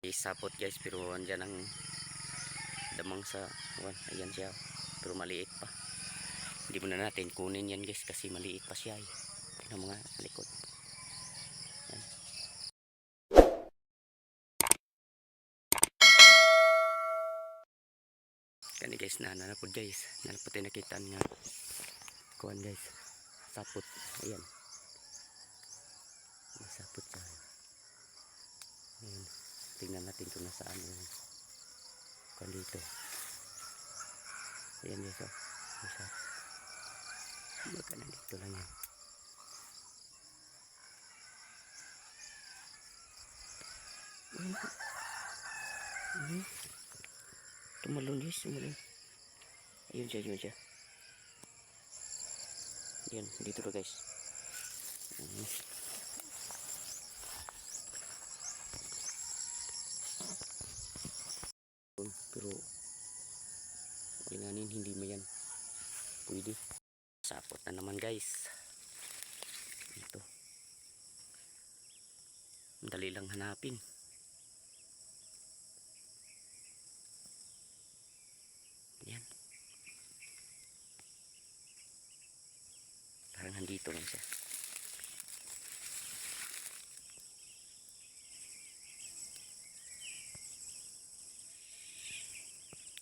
Isapot guys pero andyan ang damang sa wan, ayan siya. Pero maliit pa. Hindi muna natin kunin yan guys kasi maliit pa siya eh. tingnan mga likod. Yan. kani guys na nanapod guys. Nanapod tayo nakita nga. Kuhan guys. Sapot. Ayan. Masapot ayan tingnan natin kung nasaan yung kuhan dito ayan guys oh Masa. baka nandito lang yan Ayun. Ayun. tumalon guys tumalon ayun siya ayun siya yan dito na guys Ayun. Alinganin hindi mo yan pwede. Sapot na naman guys. Ito. Dali lang hanapin. Yan. Parang nandito lang siya.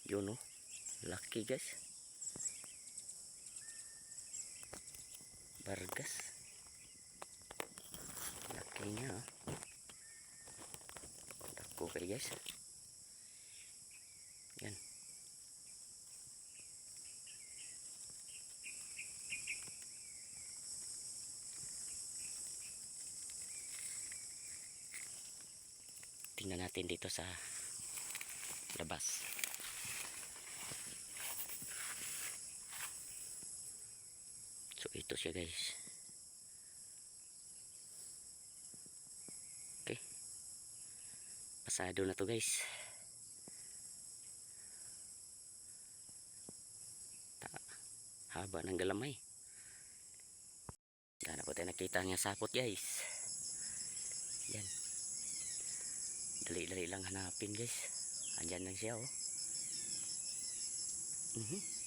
Yun oh Lucky guys. Vargas. Laki niya. Oh. Tako kay guys. Yan. Tingnan natin dito sa labas. So ito siya guys. Okay. Pasado na to guys. Ta haba ng galamay. Sana po tayo nakita niya sapot guys. Yan. Dali-dali lang hanapin guys. Andyan lang siya oh. Mhm.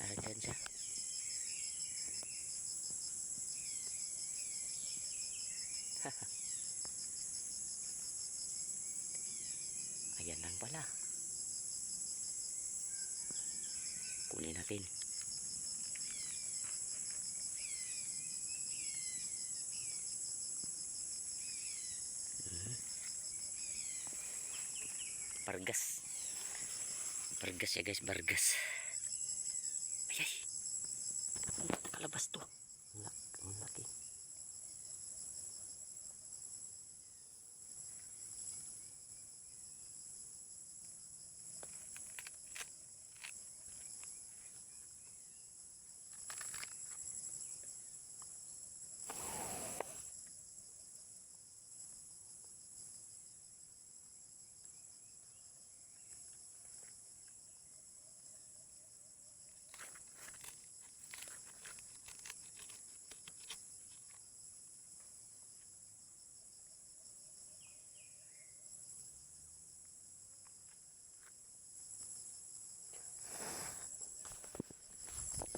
Nandyan siya. Ayan lang pala. Kunin natin. Mhm. Bargas. Bargas ya guys, bargas. Ay, ay. Nakalabas to. Ang lak- ang laki.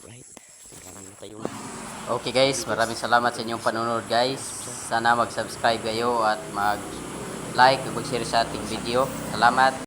Right. Tayong Okay guys, maraming salamat sa inyong panonood guys. Sana mag-subscribe kayo at mag-like mag-share sa ating video. Salamat.